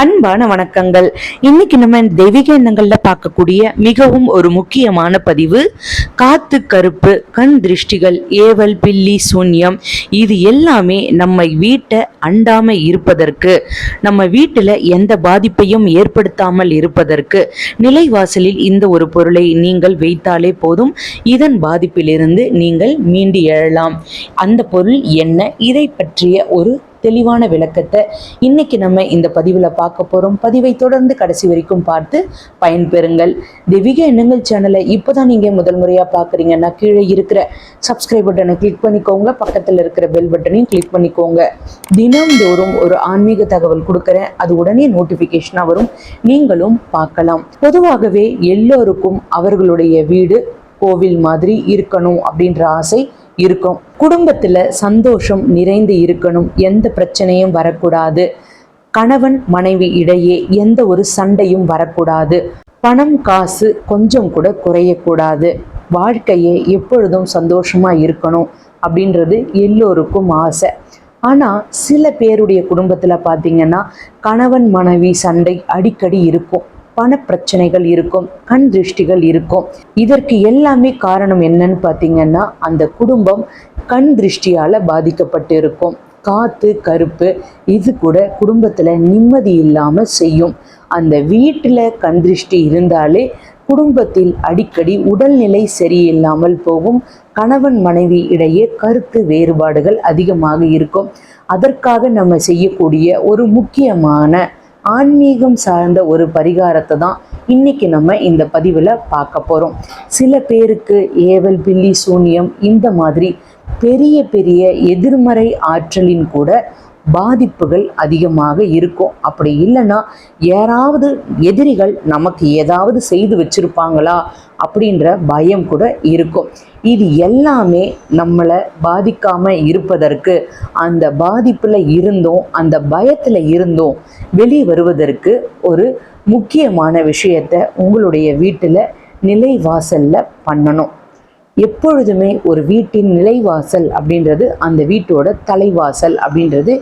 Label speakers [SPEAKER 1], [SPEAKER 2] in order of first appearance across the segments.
[SPEAKER 1] அன்பான வணக்கங்கள். இன்னைக்கு நம்ம தெய்வீக எண்ணங்கள்ல பார்க்கக்கூடிய மிகவும் ஒரு முக்கியமான பதிவு காத்து கருப்பு கண் திருஷ்டிகள் ஏவல் பில்லி சூன்யம். இது எல்லாமே நம்ம வீட்டை அண்டாம இருப்பதற்கு நம்ம வீட்டுல எந்த பாதிப்பையும் ஏற்படுத்தாமல் இருப்பதற்கு நிலைவாசலில் இந்த ஒரு பொருளை நீங்கள் வைத்தாலே போதும். இதன் பாதிப்பிலிருந்து நீங்கள் மீண்டு எழலாம். அந்த பொருள் என்ன? இதை பற்றிய ஒரு தெளிவான விளக்கத்தை இன்னைக்கு நம்ம இந்த பதிவில் பார்க்க போகிறோம் பதிவை தொடர்ந்து கடைசி வரைக்கும் பார்த்து பயன்பெறுங்கள். தெய்வீக எண்ணங்கள் சேனலை இப்போ தான் நீங்கள் முதல் முறையாக பார்க்குறீங்கன்னா கீழே இருக்கிற சப்ஸ்கிரைப் பட்டனை கிளிக் பண்ணிக்கோங்க. பக்கத்தில் இருக்கிற பெல் பட்டனையும் கிளிக் பண்ணிக்கோங்க. தினம்தோறும் ஒரு ஆன்மீக தகவல் கொடுக்குறேன். அது உடனே நோட்டிஃபிகேஷனாக வரும். நீங்களும் பார்க்கலாம். பொதுவாகவே எல்லோருக்கும் அவர்களுடைய வீடு கோவில் மாதிரி இருக்கணும் அப்படின்ற ஆசை இருக்கும். குடும்பத்தில் சந்தோஷம் நிறைந்து இருக்கணும். எந்த பிரச்சனையும் வரக்கூடாது. கணவன் மனைவி இடையே எந்த ஒரு சண்டையும் வரக்கூடாது. பணம் காசு கொஞ்சம் கூட குறையக்கூடாது. வாழ்க்கையே எப்பொழுதும் சந்தோஷமா இருக்கணும் அப்படின்றது எல்லோருக்கும் ஆசை. ஆனால் சில பேருடைய குடும்பத்தில் பார்த்தீங்கன்னா கணவன் மனைவி சண்டை அடிக்கடி இருக்கும். பணப்பிரச்சனைகள் இருக்கும் கண் திருஷ்டிகள் இருக்கும். இதற்கு எல்லாமே காரணம் என்னன்னு பார்த்தீங்கன்னா அந்த குடும்பம் கண் திருஷ்டியால் பாதிக்கப்பட்டு இருக்கும் காத்து கருப்பு இது கூட குடும்பத்தில் நிம்மதி இல்லாமல் செய்யும். அந்த வீட்டில் கண் திருஷ்டி இருந்தாலே குடும்பத்தில் அடிக்கடி உடல்நிலை சரியில்லாமல் போகும். கணவன் மனைவி இடையே கருத்து வேறுபாடுகள் அதிகமாக இருக்கும். அதற்காக நம்ம செய்யக்கூடிய ஒரு முக்கியமான ஆன்மீகம் சார்ந்த ஒரு பரிகாரத்தை தான் இன்னைக்கு நம்ம இந்த பதிவில் பார்க்க போகிறோம் சில பேருக்கு ஏவல் பில்லி சூனியம் இந்த மாதிரி பெரிய பெரிய எதிர்மறை ஆற்றலின் கூட பாதிப்புகள் அதிகமாக இருக்கும். அப்படி இல்லைன்னா யாராவது எதிரிகள் நமக்கு ஏதாவது செய்து வச்சிருப்பாங்களா அப்படின்ற பயம் கூட இருக்கும். இது எல்லாமே நம்மளை பாதிக்காம இருப்பதற்கு அந்த பாதிப்பில் இருந்தும் அந்த பயத்தில் இருந்தும் வெளியே வருவதற்கு ஒரு முக்கியமான விஷயத்தை உங்களுடைய வீட்டில் நிலைவாசலில் பண்ணணும். எப்பொழுதுமே ஒரு வீட்டின் நிலைவாசல் அப்படின்றது அந்த வீட்டோட தலைவாசல் அப்படின்றது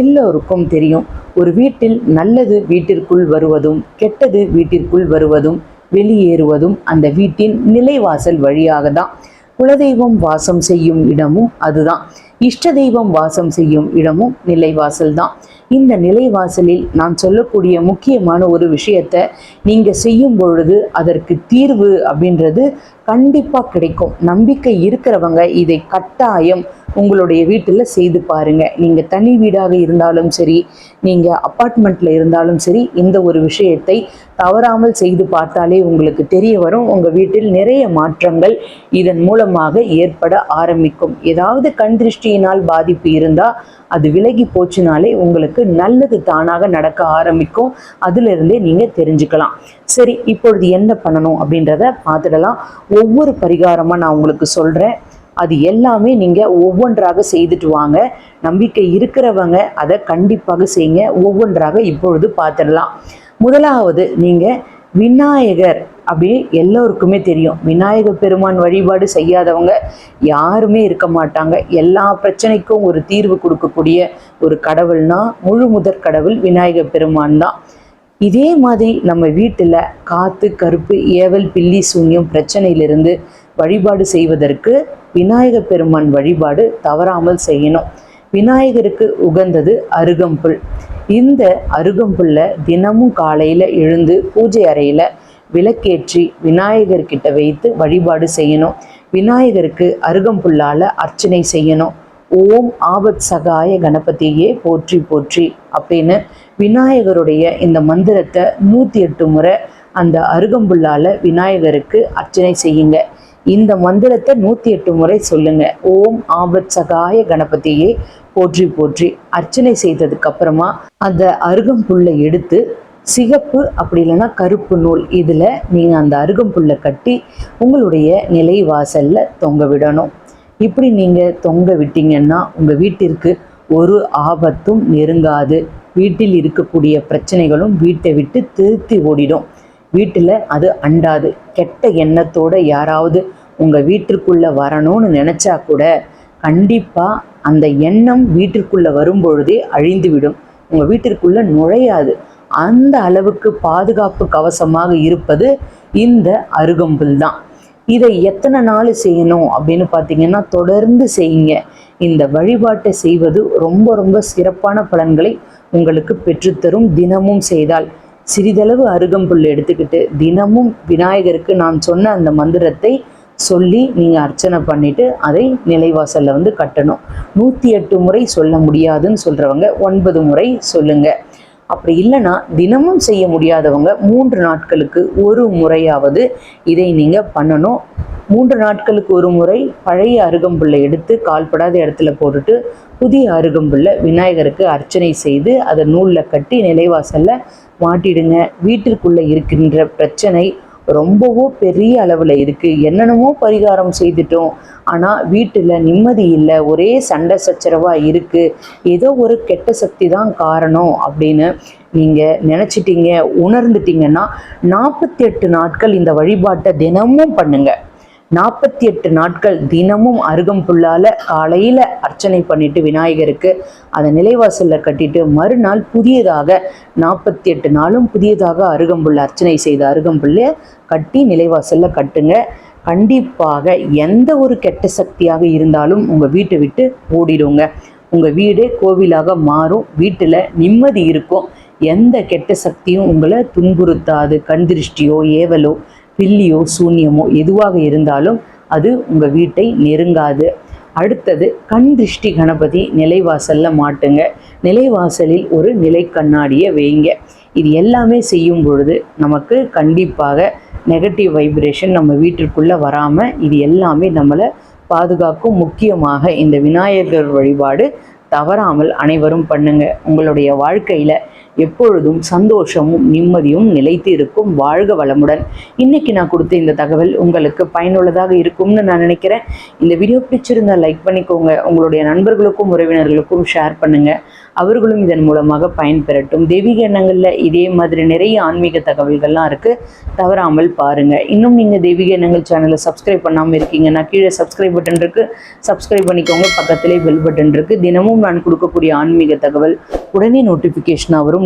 [SPEAKER 1] எல்லோருக்கும் தெரியும். ஒரு வீட்டில் நல்லது வீட்டிற்குள் வருவதும் கெட்டது வீட்டிற்குள் வருவதும் வெளியேறுவதும் அந்த வீட்டின் நிலைவாசல் வழியாக தான் குலதெய்வம் வாசம் செய்யும் இடமும் அதுதான். இஷ்ட தெய்வம் வாசம் செய்யும் இடமும் நிலைவாசல் தான் இந்த நிலைவாசலில் நான் சொல்லக்கூடிய முக்கியமான ஒரு விஷயத்தை நீங்கள் செய்யும் பொழுது அதற்கு தீர்வு அப்படின்றது கண்டிப்பாக கிடைக்கும். நம்பிக்கை இருக்கிறவங்க இதை கட்டாயம் உங்களுடைய வீட்டில் செய்து பாருங்க. நீங்கள் தனி வீடாக இருந்தாலும் சரி நீங்கள் அப்பார்ட்மெண்ட்டில் இருந்தாலும் சரி இந்த ஒரு விஷயத்தை தவறாமல் செய்து பார்த்தாலே உங்களுக்கு தெரிய வரும். உங்கள் வீட்டில் நிறைய மாற்றங்கள் இதன் மூலமாக ஏற்பட ஆரம்பிக்கும். ஏதாவது கண் திருஷ்டியினால் பாதிப்பு இருந்தால் அது விலகி போச்சுனாலே உங்களுக்கு நல்லது தானாக நடக்க ஆரம்பிக்கும். அதிலிருந்தே நீங்கள் தெரிஞ்சுக்கலாம். சரி இப்பொழுது என்ன பண்ணணும் அப்படின்றத பார்த்துடலாம். ஒவ்வொரு பரிகாரமாக நான் உங்களுக்கு சொல்கிறேன் அது எல்லாமே நீங்கள் ஒவ்வொன்றாக செய்துட்டு வாங்க. நம்பிக்கை இருக்கிறவங்க அதை கண்டிப்பாக செய்யுங்க. ஒவ்வொன்றாக இப்பொழுது பார்த்துடலாம். முதலாவது நீங்கள் விநாயகர் அப்படி எல்லோருக்குமே தெரியும். விநாயகர் பெருமான் வழிபாடு செய்யாதவங்க யாருமே இருக்க மாட்டாங்க. எல்லா பிரச்சனைக்கும் ஒரு தீர்வு கொடுக்கக்கூடிய ஒரு கடவுள்னா முழு முதற் கடவுள் விநாயகர் பெருமான் தான். இதே மாதிரி நம்ம வீட்டில் காத்து கருப்பு ஏவல் பில்லி சூன்யம் பிரச்சனையிலிருந்து வழிபாடு செய்வதற்கு விநாயகர் பெருமான் வழிபாடு தவறாமல் செய்யணும். விநாயகருக்கு உகந்தது அருகம்புல். இந்த அருகம்புல்ல தினமும் காலையில் எழுந்து பூஜை அறையில் விளக்கேற்றி விநாயகர்கிட்ட வைத்து வழிபாடு செய்யணும். விநாயகருக்கு அருகம்புல்லால் அர்ச்சனை செய்யணும். ஓம் ஆபத் சகாய கணபதியே போற்றி போற்றி அப்படின்னு விநாயகருடைய இந்த மந்திரத்தை நூற்றி எட்டு முறை அந்த அருகம்புல்லால விநாயகருக்கு அர்ச்சனை செய்யுங்க. இந்த மந்திரத்தை நூற்றி எட்டு முறை சொல்லுங்க. ஓம் ஆபத் சகாய கணபதியே போற்றி போற்றி. அர்ச்சனை செய்ததுக்கு அப்புறமா அந்த அருகம்புல்லை எடுத்து சிகப்பு அப்படி இல்லைன்னா கருப்பு நூல் இதில் நீங்கள் அந்த அருகம்புல்லை கட்டி உங்களுடைய நிலை வாசலில் தொங்க விடணும். இப்படி நீங்கள் தொங்க விட்டீங்கன்னா உங்கள் வீட்டிற்கு ஒரு ஆபத்தும் நெருங்காது. வீட்டில் இருக்கக்கூடிய பிரச்சனைகளும் வீட்டை விட்டு திருத்தி ஓடிடும். வீட்டில் அது அண்டாது. கெட்ட எண்ணத்தோடு யாராவது உங்கள் வீட்டிற்குள்ளே வரணும்னு நினச்சா கூட கண்டிப்பாக அந்த எண்ணம் வீட்டிற்குள்ளே வரும்பொழுதே அழிந்துவிடும். உங்கள் வீட்டிற்குள்ளே நுழையாது. அந்த அளவுக்கு பாதுகாப்பு கவசமாக இருப்பது இந்த அருகம்புல் தான். இதை எத்தனை நாள் செய்யணும் அப்படின்னு பார்த்தீங்கன்னா தொடர்ந்து செய்யுங்க. இந்த வழிபாட்டை செய்வது ரொம்ப ரொம்ப சிறப்பான பலன்களை உங்களுக்கு பெற்றுத்தரும் தினமும் செய்தால். சிறிதளவு அருகம்புல் எடுத்துக்கிட்டு தினமும் விநாயகருக்கு நான் சொன்ன அந்த மந்திரத்தை சொல்லி நீங்கள் அர்ச்சனை பண்ணிட்டு அதை நிலைவாசலில் வந்து கட்டணும். நூற்றி எட்டு முறை சொல்ல முடியாதுன்னு சொல்கிறவங்க ஒன்பது முறை சொல்லுங்க. அப்படி இல்லைன்னா தினமும் செய்ய முடியாதவங்க மூன்று நாட்களுக்கு ஒரு முறையாவது இதை நீங்கள் பண்ணணும். மூன்று நாட்களுக்கு ஒரு முறை பழைய அருகம்புல்லை எடுத்து கால்படாத இடத்துல போட்டுட்டு புதிய அருகம்புல்லை விநாயகருக்கு அர்ச்சனை செய்து அதை நூலில் கட்டி நிலைவாசலில் மாட்டிடுங்க. வீட்டிற்குள்ளே இருக்கின்ற பிரச்சனை ரொம்பவோ பெரிய அளவில் இருக்குது என்னென்னமோ பரிகாரம் செய்துட்டோம். ஆனால் வீட்டில் நிம்மதி இல்லை. ஒரே சண்டை சச்சரவாக இருக்குது ஏதோ ஒரு கெட்ட சக்தி தான் காரணம் அப்படின்னு நீங்கள் நினச்சிட்டீங்க உணர்ந்துட்டீங்கன்னா நாற்பத்தி எட்டு நாட்கள் இந்த வழிபாட்டை தினமும் பண்ணுங்கள் நாற்பத்தி எட்டு நாட்கள் தினமும் அருகம்புல்லால் காலையில் அர்ச்சனை பண்ணிட்டு விநாயகருக்கு அதை நிலைவாசலில் கட்டிட்டு மறுநாள் புதியதாக நாற்பத்தி எட்டு நாளும் புதியதாக அருகம்புல் அர்ச்சனை செய்த அருகம்புல்லை கட்டி நிலைவாசலில் கட்டுங்க. கண்டிப்பாக எந்த ஒரு கெட்ட சக்தியாக இருந்தாலும் உங்கள் வீட்டை விட்டு ஓடிடுங்க. உங்கள் வீடே கோவிலாக மாறும். வீட்டில் நிம்மதி இருக்கும். எந்த கெட்ட சக்தியும் உங்களை துன்புறுத்தாது. கண் திருஷ்டியோ ஏவலோ பில்லியோ சூன்யமோ எதுவாக இருந்தாலும் அது உங்கள் வீட்டை நெருங்காது. அடுத்தது கண் திருஷ்டி கணபதி நிலைவாசலில் மாட்டுங்க. நிலைவாசலில் ஒரு நிலை கண்ணாடியை வைங்க. இது எல்லாமே செய்யும் பொழுது நமக்கு கண்டிப்பாக நெகட்டிவ் வைப்ரேஷன் நம்ம வீட்டிற்குள்ளே வராமல் இது எல்லாமே நம்மளை பாதுகாக்கும். முக்கியமாக இந்த விநாயகர் வழிபாடு தவறாமல் அனைவரும் பண்ணுங்க. உங்களுடைய வாழ்க்கையில் எப்பொழுதும் சந்தோஷமும் நிம்மதியும் நிலைத்து இருக்கும் வாழ்க வளமுடன். இன்னைக்கு நான் கொடுத்த இந்த தகவல் உங்களுக்கு பயனுள்ளதாக இருக்கும்னு நான் நினைக்கிறேன். இந்த வீடியோ பிடிச்சிருந்தா லைக் பண்ணிக்கோங்க. உங்களுடைய நண்பர்களுக்கும் உறவினர்களுக்கும் ஷேர் பண்ணுங்க. அவர்களும் இதன் மூலமாக பயன்பெறட்டும் தெய்வீக எண்ணங்களில் இதே மாதிரி நிறைய ஆன்மீக தகவல்கள்லாம் இருக்குது தவறாமல் பாருங்கள் இன்னும் நீங்கள் தெய்வீக எண்ணங்கள் சேனலை சப்ஸ்கிரைப் பண்ணாமல் இருக்கீங்கன்னா கீழே சப்ஸ்கிரைப் பட்டன் இருக்குது சப்ஸ்கிரைப் பண்ணிக்கோங்க. பக்கத்திலே பெல் பட்டன் இருக்குது தினமும் நான் கொடுக்கக்கூடிய ஆன்மீக தகவல் உடனே நோட்டிஃபிகேஷனாக வரும்.